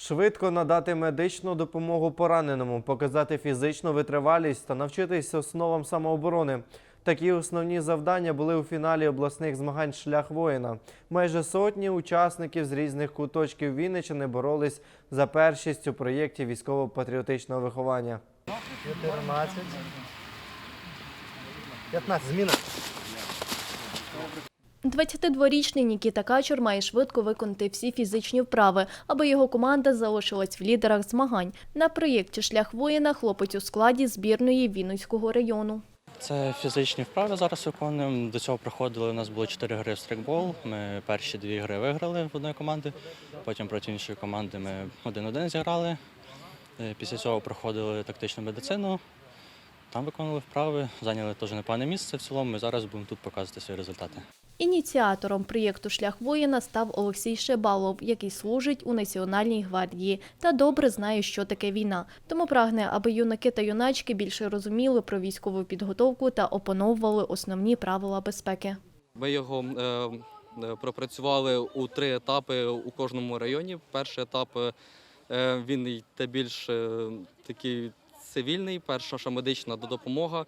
Швидко надати медичну допомогу пораненому, показати фізичну витривалість та навчитись основам самооборони. Такі основні завдання були у фіналі обласних змагань Шлях воїна. Майже сотні учасників з різних куточків Вінниччини боролись за першість у проєкті військово-патріотичного виховання. 14. 15 зміна. 22-річний Нікіта Качур має швидко виконати всі фізичні вправи, аби його команда залишилась в лідерах змагань. На проєкті Шлях воїна хлопець у складі збірної Вінницького району. Це фізичні вправи зараз виконуємо. До цього проходили. У нас було чотири гри в стрикбол. Ми перші дві гри виграли в одної команди. Потім проти іншої команди ми один-один зіграли. Е, Після цього проходили тактичну медицину. Там виконували вправи, зайняли теж непогане місце в цілому. Ми зараз будемо тут показувати свої результати. Ініціатором проєкту Шлях воїна став Олексій Шебалов, який служить у Національній гвардії та добре знає, що таке війна. Тому прагне, аби юнаки та юначки більше розуміли про військову підготовку та опановували основні правила безпеки. Ми його е, е, пропрацювали у три етапи у кожному районі. Перший етап е, він йде більш е, такий цивільний, перша медична допомога,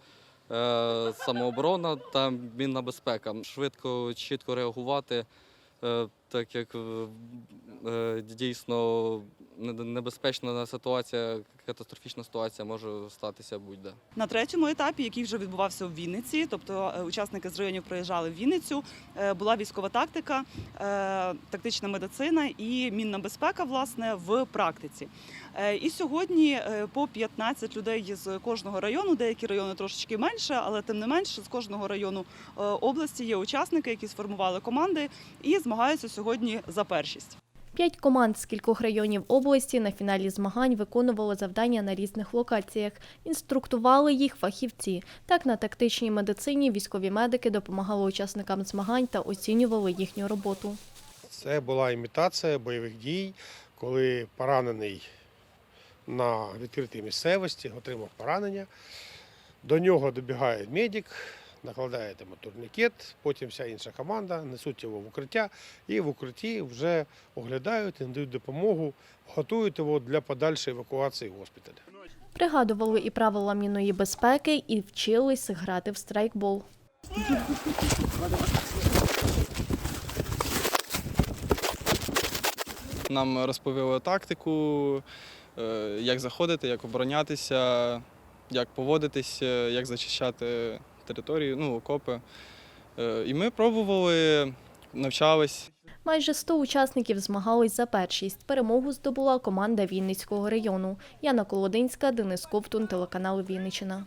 е, самооборона та мінна безпека. Швидко, чітко реагувати, е, так як е, дійсно небезпечна ситуація, катастрофічна ситуація може статися будь-де. На третьому етапі, який вже відбувався в Вінниці, тобто е, учасники з районів приїжджали в Вінницю, е, була військова тактика, е, тактична медицина і мінна безпека власне в практиці. І сьогодні по 15 людей з кожного району, деякі райони трошечки менше, але тим не менше з кожного району області є учасники, які сформували команди і змагаються сьогодні за першість. П'ять команд з кількох районів області на фіналі змагань виконували завдання на різних локаціях. Інструктували їх фахівці. Так, на тактичній медицині військові медики допомагали учасникам змагань та оцінювали їхню роботу. Це була імітація бойових дій, коли поранений на відкритій місцевості отримав поранення. До нього добігає медик, накладає турнікет, потім вся інша команда несуть його в укриття і в укритті вже оглядають, надають допомогу, готують його для подальшої евакуації в госпіталь. Пригадували і правила мінної безпеки, і вчились грати в страйкбол. Нам розповіли тактику, е, як заходити, як оборонятися, як поводитися, як зачищати територію, ну, окопи. Е, І ми пробували, навчались. Майже 100 учасників змагались за першість. Перемогу здобула команда Вінницького району. Яна Колодинська, Денис Ковтун, телеканал Вінниччина.